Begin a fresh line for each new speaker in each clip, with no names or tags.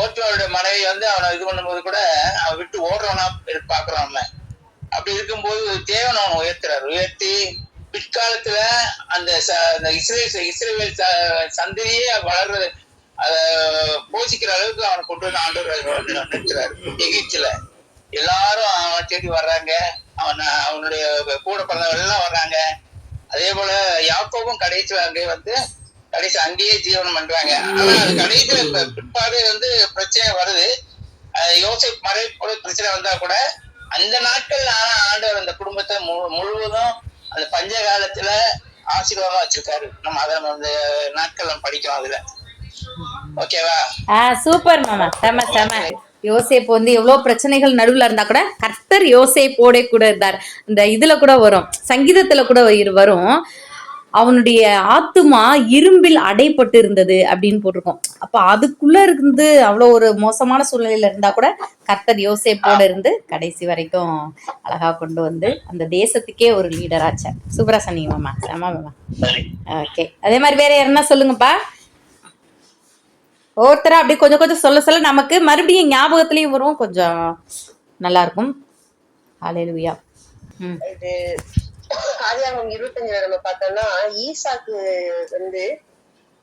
போர்ச்சுவலோட மனைவி வந்து அவனை இது பண்ணும்போது கூட அவன் விட்டு ஓடுறவனா இரு- பாக்குறான் அவன் அப்படி இருக்கும்போது தேவன் அவனை உயர்த்துறாரு. உயர்த்தி பிற்காலத்துல அந்த ச- அந்த இஸ்ரேல் இஸ்ரேல் ச- சந்ததியே வளர்றது அத போஷிக்கிற அளவுக்கு அவனை கொண்டு வந்து ஆண்டவர் நிறுத்துறாரு எகிப்துல. எல்லாரும் அவனை தேடி வர்றாங்க. அவன் அவனுடைய கூட பிறந்தவர்கள் எல்லாம் வர்றாங்க. அதே போல யாக்கோவும் கடைசி அங்கே வந்து கடைசி அங்கேயே ஜீவனம் பண்றாங்க. ஆனா கடைசியில பிற்பாடு வந்து பிரச்சனை வருது. யோசிப் மறை போல பிரச்சனை வந்தா கூட அந்த நாட்கள் ஆனா ஆண்டவர் அந்த குடும்பத்தை முழுவதும் அந்த பஞ்ச காலத்துல ஆசீர்வாதமா வச்சிருக்காரு. நம்ம அதை நம்ம அந்த நாட்கள் நம்ம படிக்கிறோம் அதுல. ஓகேவா?
சூப்பர் மாமா. செம செம. யோசேப் வந்து எவ்வளோ பிரச்சனைகள் நடுவில் இருந்தா கூட கர்த்தர் யோசேப்போட கூட இருந்தார். இந்த இதுல கூட வரும். சங்கீதத்துல கூட வரும். அவனுடைய ஆத்துமா இரும்பில் அடைப்பட்டு இருந்தது அப்படின்னு போட்டிருக்கோம். அப்ப அதுக்குள்ள இருந்து அவ்வளோ ஒரு மோசமான சூழ்நிலையில இருந்தா கூட கர்த்தர் யோசேப்போட இருந்து கடைசி வரைக்கும் அழகா கொண்டு வந்து அந்த தேசத்துக்கே ஒரு லீடராச்சார் சூப்பரா சொன்னீங்க மாமா செம மாமா ஓகே அதே மாதிரி வேற யாருன்னா சொல்லுங்கப்பா. ஒவ்வொருத்தரா அப்படி கொஞ்சம் கொஞ்சம் சொல்ல சொல்ல நமக்கு மறுபடியும் ஞாபகத்துலயும் வரும். கொஞ்சம் நல்லா இருக்கும். ஹalleluya ம்.
ஆதியாகமம் இருபத்தஞ்சுல நம்ம பார்த்தோம்னா ஈசாக்கு வந்து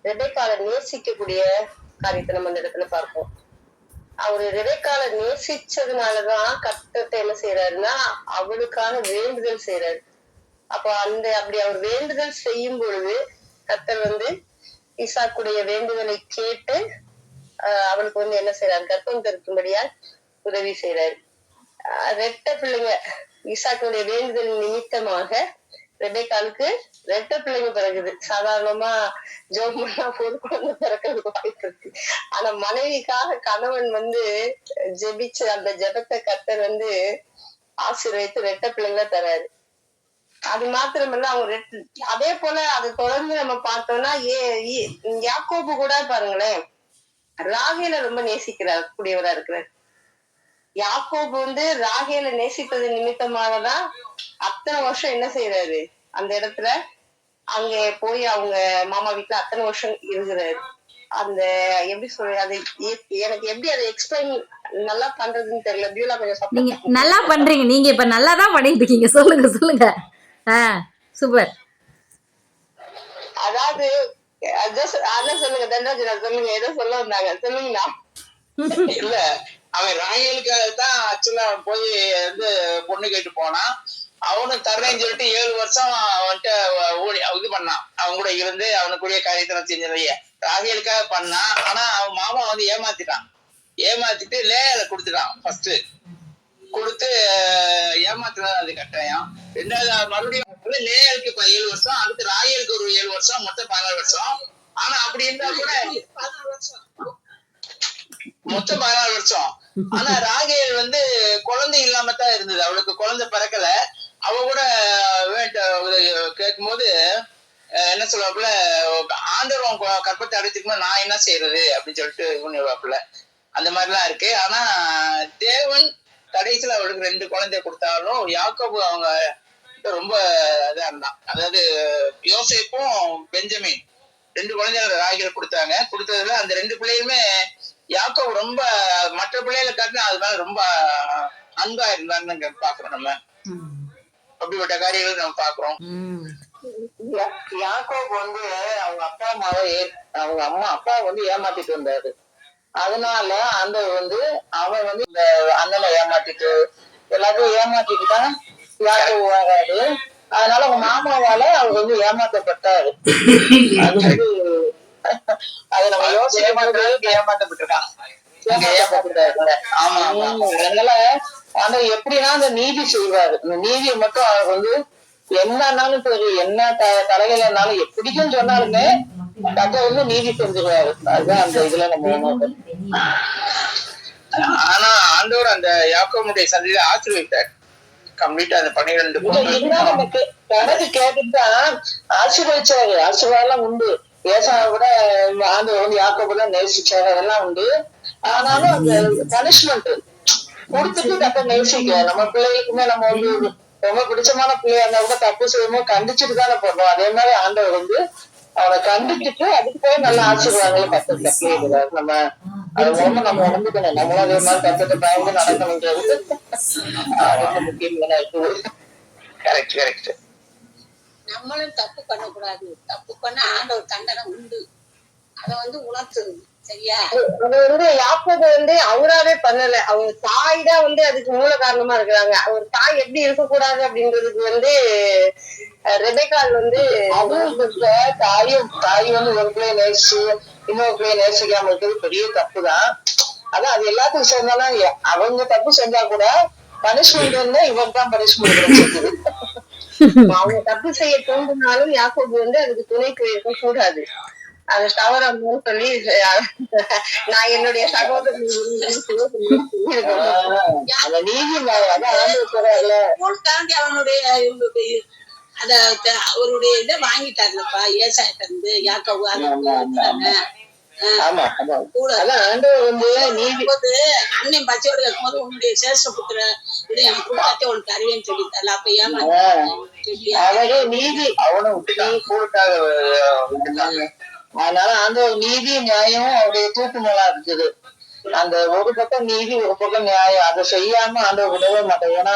ரெபேக்கால நேசிக்கக்கூடிய காரியத்தை நம்ம அந்த இடத்துல பார்ப்போம். அவரு ரெபேக்கால நேசிச்சதுனாலதான் கர்த்தத்தை என்ன செய்யறாருன்னா அவளுக்கான வேண்டுதல் செய்யறாரு அப்ப அந்த அப்படி அவர் வேண்டுதல் செய்யும் பொழுது கர்த்தர் வந்து ஈசாக்குடைய வேண்டுதலை கேட்டு ஆஹ் அவளுக்கு வந்து என்ன செய்யறாரு கர்ப்பம் தருக்கும்படியா உதவி செய்யறாரு ரெட்ட பிள்ளைங்க ஈசாக்குடைய வேண்டுதல் நிமித்தமாக ரெபேக்காலுக்கு ரெட்டை பிள்ளைங்க பிறகுது. சாதாரணமா ஜோம் பண்ணா போது குழந்தை வாய்ப்பு இருக்கு. ஆனா மனைவிக்காக கணவன் வந்து ஜெபிச்சு அந்த ஜெபத்தை கத்தர் வந்து ஆசீர்வதித்து ரெட்டை பிள்ளைங்கள தராரு. அது மாத்திரமல்ல அவங்க ரெட்டு அதே போல அதை தொடர்ந்து நம்ம பார்த்தோம்னா ஏ ஈ- யாக்கோபு கூட பாருங்களேன் ராகில ரொம்ப நேசிக்கிறார் கூடியவரா இருக்கிறார். யாக்கோபு வந்து ராகேல நேசித்தது நிமித்தமாகதான் அத்தனை வருஷம் என்ன செய்யறாரு அந்த இடத்துல அங்க போய் அவங்க மாமா வீட்டுல அத்தனை வருஷம் இருக்கிறாரு. அந்த எப்படி சொல்றது அது எனக்கு எப்படி அதை எக்ஸ்பிளைன் நல்லா பண்றதுன்னு தெரியல. பியூலா கொஞ்சம்
நீங்க நல்லா பண்றீங்க. நீங்க இப்ப நல்லா தான் பண்ணிட்டு இருக்கீங்க சொல்லுங்க சொல்லுங்க. ஆ சூப்பர்.
அதாவது அதான் சொல்லுங்க தண்டராஜனா சொல்லுங்க. ஏதோ சொல்ல வந்தாங்க. சொல்லுங்களா
இல்ல. அவன் ராயலுக்காக தான் ஆக்சுவலா போய் வந்து பொண்ணு கேட்டு போனான். அவனும் தர்றேன்னு சொல்லிட்டு ஏழு வருஷம் அவன்கிட்ட ஓடி இது பண்ணான். அவன் கூட இருந்து அவனுக்குரிய காரியத்தை செஞ்சதைய ராகியலுக்காக பண்ணான். ஆனா அவன் மாமா வந்து ஏமாத்திட்டான். ஏமாத்திட்டு லேல கொடுத்துட்டான் ஃபர்ஸ்ட் கொடுத்து ஏமாத்துறது அது கட்டாயம். ரெண்டாவது மறுபடியும் லேயலுக்கு ஏழு வருஷம் அடுத்து ராயலுக்கு ஒரு ஏழு வருஷம் மொத்தம் பதினாறு வருஷம். ஆனா அப்படி இருந்தா கூட மொத்தம் பதினாறு வருஷம். ஆனா ராகேல் வந்து குழந்தை இல்லாம தான் இருந்தது. அவளுக்கு குழந்தை பிறக்கல. அவ கூட வேண்ட கேட்கும் போது என்ன சொல்லுவாப்புல ஆண்டவன் கற்பத்தை அடைச்சிருக்கும் நான் என்ன செய்யறது அப்படின்னு சொல்லிட்டு இது பண்ணிடுவாப்புல அந்த மாதிரிலாம் இருக்கு. ஆனா தேவன் கடைசியில அவளுக்கு ரெண்டு குழந்தைய கொடுத்தாலும் யாக்கோபு அவங்க ரொம்ப இதா இருந்தான். அதாவது யோசேப்பும் பெஞ்சமின். ரெண்டு குழந்தைகள் ராகிகள் கொடுத்தாங்க. கொடுத்ததுல அந்த ரெண்டு பிள்ளையுமே யாக்கோ ரொம்ப மற்ற பிள்ளைகளை காட்டினா அது மேல ரொம்ப அன்பா இருந்தான்னு பாக்குறோம் நம்ம. அப்படிப்பட்ட காரியங்கள் நம்ம பாக்குறோம்
யா- வந்து அவங்க அப்பா அம்மாவை ஏ- அவங்க அம்மா அப்பா வந்து ஏமாத்திட்டு வந்தாரு. அதனால அந்த வந்து அவன் வந்து இந்த அண்ணனை ஏமாத்திட்டு எல்லாத்தையும் ஏமாத்திட்டு தான் யாக்கோ வராரு. அதனால அவங்க மாமாவால அவர் வந்து ஏமாத்தப்பட்டாரு. அது வந்து அது நம்ம
ஆமா ஆமா.
உம் அதனால ஆனா எப்படின்னா அந்த நீதி செய்வாரு. அந்த நீதியை மட்டும் அவர் வந்து என்னன்னாலும் சரி என்ன த- தலைகளானாலும் எப்படிக்கும் சொன்னாலுமே கதை வந்து நீதி செஞ்சிருவாரு. அதுதான் அந்த இதுல நம்ம.
ஆனா ஆண்டவர் அந்த யாக்கோமுடைய சந்தையில ஆசீர்வதித்தார். கம்ப்ளீட்டா அந்த பன்னிரெண்டு
கணக்கு கேட்டுதான் ஆசீர்வதிச்சாரு ஆசீர்வாதம் உண்டு. ஏசாவை கூட ஆண்டவர் வந்து யாக்கோபு தான் நேசிச்சாரு அதெல்லாம் உண்டு. ஆனாலும் அந்த பனிஷ்மெண்ட் கொடுத்துட்டு தப்ப நேசிக்க நம்ம பிள்ளைகளுக்குமே நம்ம வந்து ரொம்ப பிடிச்சமான பிள்ளையா இருந்தா கூட தப்பு செய்யும்போது கண்டிச்சுட்டு தானே போடுறோம் அதே மாதிரி ஆண்டவர் வந்து அவனை கண்டிச்சுட்டு அதுக்கு போய் நல்ல ஆசீர்வாதங்களை பிள்ளைகளை நம்ம அது நம்ம நம்மளும் அதே மாதிரி கத்துட்டு பயந்து நடக்கணுன்றது அது ரொம்ப முக்கியமான இருக்குது
கரெக்ட் கரெக்ட்
நம்மளும் தப்பு பண்ணக்கூடாது. தப்பு பண்ண ஆண்டவர் தண்டனை உண்டு. அத வந்து உணர்த்தணும். சரியா?
அது வந்து யாக்கோபு வந்து அவராவே பண்ணல. அவங்க தாய் தான் வந்து அதுக்கு மூல காரணமா இருக்கிறாங்க. அவர் தாய் எப்படி இருக்கக்கூடாது அப்படின்றதுக்கு வந்து ரெபெக்காள் வந்து அதுவும் தாயும் தாய் வந்து ஒரு பிள்ளைய நேசிச்சு இன்னொரு பிள்ளைய நேசிக்காம இருக்கிறது பெரிய தப்பு தான் அதான் அது எல்லாத்துக்கும் சேர்ந்தாலும் அவங்க தப்பு செஞ்சா கூட பனிஷ்மெண்ட் வந்து இவன் தான் பனிஷ்மெண்ட் அவங்க தப்பு செய்ய தோன்றினாலும் யாக்கோபு வந்து அதுக்கு துணைக்கு இருக்க கூடாது அது தவறன்னு சொல்லி நான் என்னுடைய சகோதரன் நீதி
அவனுடைய அத அவருடைய இதை வாங்கிட்டாங்கப்பா ஏசாயிட்ட இருந்து யாக்கவு அண்ணன் பச்சையோட இருக்கும்போது உன்னுடைய சேஷ புத்திர இதை எனக்கு கொடுத்தாத்தே உனக்கு அறிவேன்னு சொல்லித்தால அப்ப ஏமா
நீதி
ஸ்கூலுக்காக விட்டுட்டாங்க.
அதனால ஆண்டவர் நீதி நியாயம் அவருடைய தூக்கு மேலா இருக்குது. அந்த ஒரு பக்கம் நீதி ஒரு பக்கம் நியாயம். அதை செய்யாம ஆண்டவர் விடவே மாட்டேன் ஏன்னா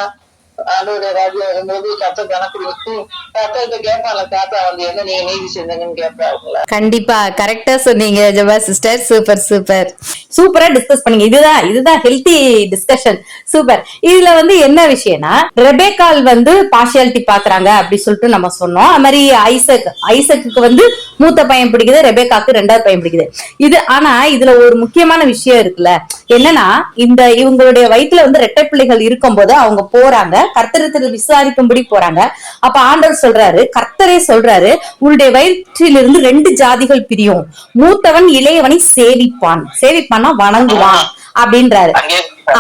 ஆண்டவருடைய ராஜ்யம் வரும்போது கத்த கணக்கு கொடுத்து கத்த தாத்தா வந்து என்ன நீங்க நீதி செஞ்சீங்கன்னு கேட்பாங்களா
கண்டிப்பா கரெக்டா சொன்னீங்க ஜபா சிஸ்டர் சூப்பர் சூப்பர் சூப்பரா டிஸ்கஸ் பண்ணீங்க. இதுதான் இதுதான் ஹெல்த்தி டிஸ்கஷன் சூப்பர் இதுல வந்து என்ன விஷயம்னா ரெபேக்கால் வந்து பார்ஷியாலிட்டி பாக்குறாங்க அப்படி சொல்லிட்டு நம்ம சொன்னோம். அது மாதிரி ஐசக் ஐசக்கு வந்து மூத்த பையன் பிடிக்குது ரெபேக்காக்கு ரெண்டாவது பையன் பிடிக்குது. இது ஆனா இதுல ஒரு முக்கியமான விஷயம் இருக்குல்ல. என்னன்னா இந்த இவங்களுடைய வயிற்றுல வந்து ரெட்டை பிள்ளைகள் இருக்கும்போது அவங்க போறாங்க. கர்த்தரத்தில் விசாரிக்கும்படி போறாங்க. அப்ப ஆண்டவர் சொல்றாரு கர்த்தரே சொல்றாரு உன்னுடைய வயிற்றிலிருந்து ரெண்டு ஜாதிகள் பிரியும். மூத்தவன் இளையவனை சேவிப்பான். சேவிப்பான்னா வணங்குவான் அப்படின்றாரு.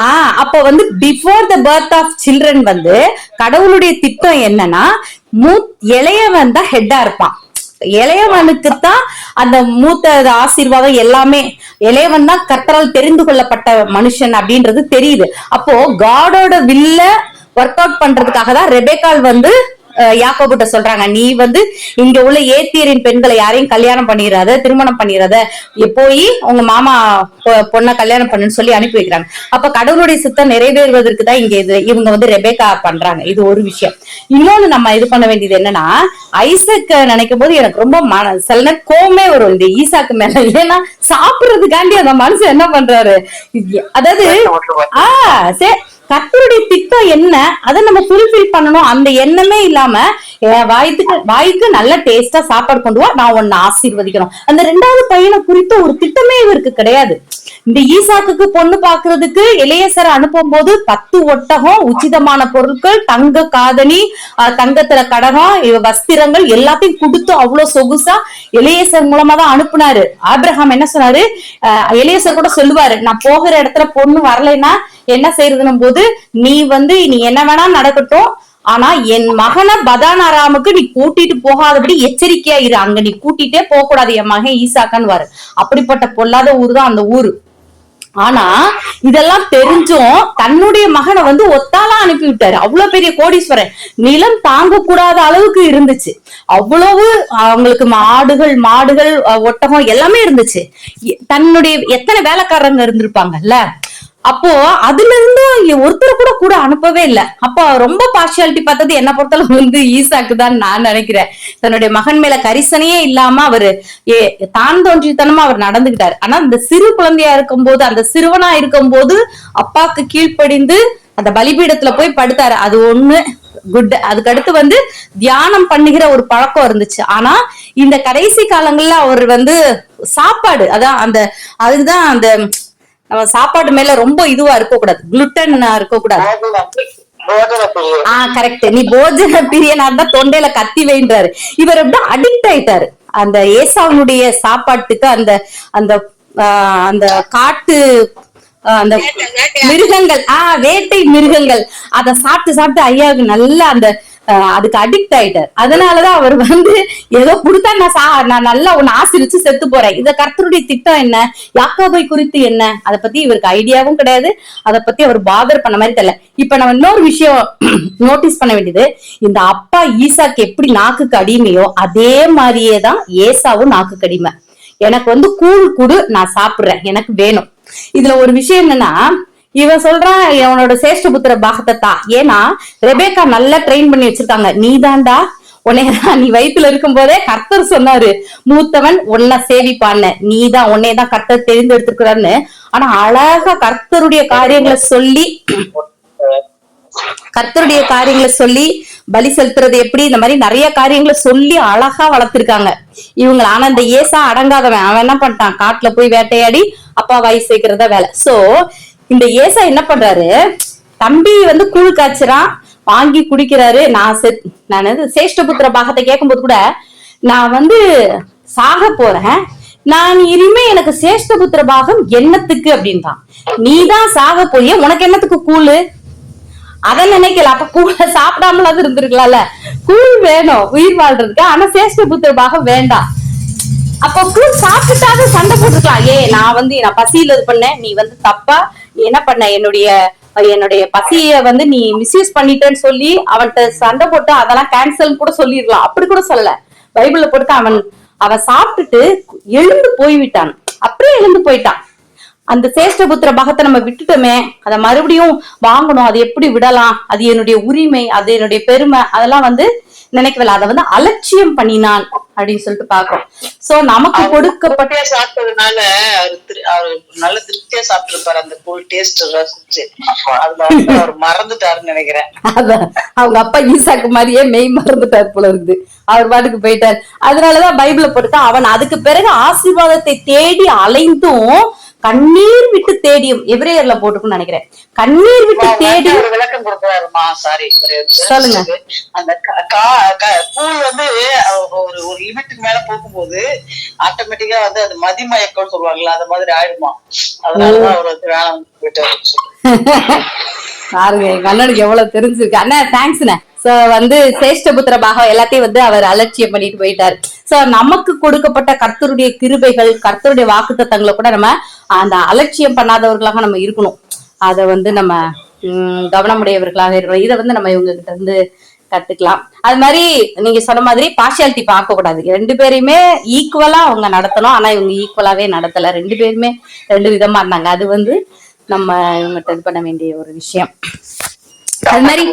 ஆஹ் அப்ப வந்து before the birth of children வந்து கடவுளுடைய திட்டம் என்னன்னா மூ இளையவன் தான் ஹெட்டா இருப்பான். இளையவனுக்கு தான் அந்த மூத்த ஆசீர்வாதம் எல்லாமே. இளையவன் தான் கர்த்தரால் தெரிந்து கொள்ளப்பட்ட மனுஷன் அப்படின்றது தெரியுது. அப்போ காடோட வில்ல ஒர்க் அவுட் பண்றதுக்காக தான் ரெபேக்கால் வந்து யாக்கோபுட்ட சொல்றாங்க. நீ வந்து இங்க உள்ள ஏத்தியரின் பெண்களை யாரையும் கல்யாணம் பண்ணிடாத திருமணம் பண்ணிடாத போய் உங்க மாமா பொண்ணை கல்யாணம் பண்ணுன்னு சொல்லி அனுப்பி வைக்கிறாங்க. அப்ப கடவுளுடைய சித்தம் நிறைவேறுவதற்கு தான் இங்க இது இவங்க வந்து ரெபேக்கா பண்றாங்க. இது ஒரு விஷயம். இன்னொன்னு நம்ம இது பண்ண வேண்டியது என்னன்னா ஐசக் நினைக்கும் போது எனக்கு ரொம்ப மன சில நேரம் கோவமே வரும். இந்த ஈசாக்கு மேல. ஏன்னா சாப்பிடுறதுக்காண்டி அந்த மனுஷன் என்ன பண்றாரு? அதாவது ஆ சரி கத்தருடைய திட்டம் என்ன? அதை நம்ம ஃபுல்ஃபில் பண்ணணும். அந்த எண்ணமே இல்லாம என் வாய்க்கு வாய்க்கு நல்ல டேஸ்டா சாப்பாடு கொண்டு வா நான் உன்னை ஆசீர்வதிக்கணும். அந்த ரெண்டாவது பையனை குறித்த ஒரு திட்டமே இவருக்கு கிடையாது. இந்த ஈசாக்குக்கு பொண்ணு பாக்குறதுக்கு இளையசரை அனுப்பும் போது பத்து ஒட்டகம் உச்சிதமான பொருட்கள் தங்க காதணி தங்கத்துல கடகம் வஸ்திரங்கள் எல்லாத்தையும் கொடுத்து அவ்வளவு சொகுசா இளையசர் மூலமா தான் அனுப்புனாரு. ஆபிரகாம் என்ன சொன்னாரு? இளையசர் கூட சொல்லுவாரு நான் போகிற இடத்துல பொண்ணு வரலைன்னா என்ன செய்யறதுன்னும் போது நீ வந்து நீ என்ன வேணா நடக்கட்டும். ஆனா என் மகனை பதானாராமுக்கு நீ கூட்டிட்டு போகாதபடி எச்சரிக்கையா இரு. அங்க நீ கூட்டிட்டே போக கூடாது என் மகன் ஈசாக்கான்னு வாரு. அப்படிப்பட்ட பொல்லாத ஊர் தான் அந்த ஊரு. ஆனா இதெல்லாம் தெரிஞ்சும் தன்னுடைய மகனை வந்து ஒத்தாலா அனுப்பி விட்டாரு அவ்வளவு பெரிய கோடீஸ்வரன். நிலம் தாங்க கூடாத அளவுக்கு இருந்துச்சு. அவ்வளவு அவங்களுக்கு மாடுகள் மாடுகள் அஹ், ஒட்டகம் எல்லாமே இருந்துச்சு. தன்னுடைய எத்தனை வேலைக்காரங்க இருந்திருப்பாங்கல்ல? அப்போ அதுல இருந்து ஒருத்தர் கூட கூட அனுப்பவே இல்லை. அப்போ ரொம்ப பார்ஷியாலிட்டி பார்த்தது என்ன பொறுத்தளவு வந்து ஈசாக்கு தான் நான் நினைக்கிறேன். தன்னுடைய மகன் மேல கரிசனையே இல்லாம அவரு ஏ தான் தோன்றித்தனமா அவர் நடந்துகிட்டாரு ஆனா அந்த சிறு குழந்தையா இருக்கும் போது அந்த சிறுவனா இருக்கும்போது அப்பாக்கு கீழ்ப்படிந்து அந்த பலிபீடத்துல போய் படுத்தாரு. அது ஒண்ணு குட் அதுக்கடுத்து வந்து தியானம் பண்ணுகிற ஒரு பழக்கம் இருந்துச்சு. ஆனா இந்த கடைசி காலங்கள்ல அவர் வந்து சாப்பாடு அதான் அந்த அதுதான் அந்த நம்ம சாப்பாடு மேல ரொம்ப இதுவா இருக்க கூடாது குளுட்டன் இருக்க கூடாது
போதனை பிரியன்.
ஆ கரெக்ட் நீ போஜன பிரியனா இருந்தா தொண்டையில கத்தி வைன்றாரு. இவர் அப்படியே அடிக்ட் ஆயிட்டாரு. அந்த ஏசாவனுடைய சாப்பாட்டுக்கு அந்த அந்த அந்த காட்டு அந்த மிருகங்கள் ஆ வேட்டை மிருகங்கள். அத சாப்பிட்டு சாப்பிட்டு ஐயாவுக்கு நல்லா அந்த அதுக்கு அடிக்ட் ஆயிட்டார். அதனாலதான் அவர் வந்து ஏதோ கொடுத்தா நான் சா நான் நல்லா உன்னை ஆசிரிச்சு செத்து போறேன். இத கர்த்தருடைய திட்டம் என்ன? யாக்கோபை குறித்து என்ன? அதை பத்தி இவருக்கு ஐடியாவும் கிடையாது. அதை பத்தி அவர் பாதர் பண்ண மாதிரி தெரியல. இப்ப நம்ம இன்னொரு விஷயம் நோட்டீஸ் பண்ண வேண்டியது. இந்த அப்பா ஈசாக்கு எப்படி நாக்குக்கு அடிமையோ அதே மாதிரியே தான் ஏசாவும் நாக்குக்கு அடிமை. எனக்கு வந்து கூழ் குடு நான் சாப்பிடுறேன். எனக்கு வேணும். இதுல ஒரு விஷயம் என்னன்னா இவன் சொல்றான் இவனோட சேஷ்டபுத்திர பாகத்தை தான் ஏன்னா ரெபேக்கா நல்லா ட்ரெயின் பண்ணி வச்சிருக்காங்க. நீதான்டா. உன்னையதான் நீ வயித்துல இருக்கும் போதே கர்த்தர் சொன்னாரு. மூத்தவன் உன்னை சேவிப்பான்னு. நீதான் உன்னையதான் கர்த்தர் தெரிந்தெடுத்திருக்கிறான்னு ஆனா அழகா கர்த்தருடைய காரியங்களை சொல்லி கர்த்தருடைய காரியங்களை சொல்லி பலி செலுத்துறது எப்படி? இந்த மாதிரி நிறைய காரியங்களை சொல்லி அழகா வளர்த்திருக்காங்க. இவங்க ஆனா இந்த ஏசா அடங்காதவன். அவன் என்ன பண்ணிட்டான்? காட்டுல போய் வேட்டையாடி அப்பா வாய் சேர்க்கிறதா வேலை. சோ இந்த ஏசா என்ன பண்றாரு? தம்பி வந்து கூழ் காய்ச்சறான் வாங்கி குடிக்கிறாரு. நான் செத் நான் சேஷ்டபுத்திர பாகத்தை கேட்கும்போது கூட நான் வந்து சாக போறேன். நான் இனிமே எனக்கு சேஷ்டபுத்திர பாகம் என்னத்துக்கு அப்படின்றான். நீதான் சாக போய் உனக்கு என்னத்துக்கு கூழு? அத நினைக்கல. அப்ப கூழ சாப்பிடாமலாவது இருந்திருக்கலாம்ல. கூழ் வேணும் உயிர் வாழ்றதுக்கு. ஆனா சேஷ்டபுத்திர பாகம் வேண்டாம். அப்போ கூழ் சாப்பிட்டுட்டாவது சண்டை போட்டுக்கலாம். ஏ நான் வந்து நான் பசியில இது பண்ணேன். நீ வந்து தப்பா நீ என்ன பண்ண? என்னுடைய என்னுடைய பசிய வந்து நீ மிஸ்யூஸ் பண்ணிட்டேன்னு சொல்லி அவன்கிட்ட சண்டை போட்டு அதெல்லாம் கேன்சல் கூட சொல்லிடலாம். அப்படி கூட சொல்லல. பைபிள்ல போட்டு அவன் அவன் சாப்பிட்டுட்டு எழுந்து போய்விட்டான். அப்படியே எழுந்து போயிட்டான். அந்த சேஷ்டபுத்திர பகத்தை நம்ம விட்டுட்டோமே. அதை மறுபடியும் வாங்கணும். அது எப்படி விடலாம்? அது என்னுடைய உரிமை அது என்னுடைய பெருமை. அதெல்லாம் வந்து நினைக்கவில்லை. அதை வந்து அலட்சியம் பண்ணினான் அப்படின்னு சொல்லிட்டு பாக்குறோம் சோ நமக்கு கொடுக்கப்பட்ட
சாப்பிட்டதுனால அவரு நல்ல திருப்தியா சாப்பிட்டிருப்பாரு. அந்த கூழ் டேஸ்ட் ரசிச்சு அதுல அவர் மறந்துட்டாருன்னு நினைக்கிறேன்.
அவங்க அப்பா ஈசாக்கு மாதிரியே மெய் மறந்துட்டார் போல இருக்குது அவர் பாட்டுக்கு போயிட்டார். அதனாலதான் பைபிள போட்டுதான் அவன் அதுக்கு பிறகு ஆசீர்வாதத்தை தேடி அலைந்தும் கண்ணீர் விட்டு தேடியும் எபிரேயர்ல போட்டுக்குன்னு நினைக்கிறேன். கண்ணீர் விட்டு தேடி
ஒரு விளக்கம் கொடுக்குறாருமா சாரி
சொல்லுங்க.
அந்த கூழ் வந்து ஒரு ஒரு லிமிட்டுக்கு மேல போகும்போது ஆட்டோமேட்டிக்கா வந்து அது மதிமயக்கம்னு சொல்லுவாங்கல்ல அந்த மாதிரி ஆயிடுமா? அதனாலதான் அவர் வந்து வேணாம்
பாருங்க எங்க அண்ணனுக்கு எவ்வளவு தெரிஞ்சிருக்கு. அண்ணா தேங்க்ஸ்ண்ணே சோ வந்து சேஷ்டபுத்திர பாகம் எல்லாத்தையும் வந்து அவர் அலட்சியம் பண்ணிட்டு போயிட்டாரு. சோ நமக்கு கொடுக்கப்பட்ட கர்த்தருடைய கிருபைகள் கர்த்தருடைய வாக்குத்தத்தங்களை கூட நம்ம அந்த அலட்சியம் பண்ணாதவர்களாக நம்ம இருக்கணும். அதை வந்து நம்ம கவனமுடையவர்களாக இருக்கணும். இதை வந்து நம்ம இவங்க கிட்ட இருந்து கத்துக்கலாம். அது மாதிரி நீங்க சொன்ன மாதிரி பார்ஷியாலிட்டி பார்க்க கூடாது. ரெண்டு பேரையுமே ஈக்குவலா அவங்க நடத்தணும். ஆனா இவங்க ஈக்குவலாவே நடத்தல. ரெண்டு பேருமே ரெண்டு விதமா இருந்தாங்க. அது வந்து நம்ம இவங்ககிட்ட இது பண்ண வேண்டிய ஒரு விஷயம். அது மாதிரி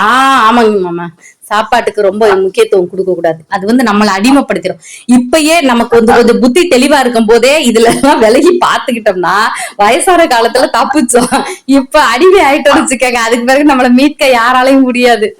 ஆஹ் ஆமாங்க மாமா. சாப்பாட்டுக்கு ரொம்ப முக்கியத்துவம் கொடுக்க கூடாது. அது வந்து நம்மளை அடிமைப்படுத்திடும் இப்பயே நமக்கு வந்து கொஞ்சம் புத்தி தெளிவா இருக்கும் போதே இதுல எல்லாம் விலகி பாத்துக்கிட்டோம்னா வயசான காலத்துல தப்பிச்சோம். இப்ப அடிமை ஆயிட்டோம்னு வச்சுக்கோங்க. அதுக்கு பிறகு நம்மளை மீட்க யாராலையும் முடியாது.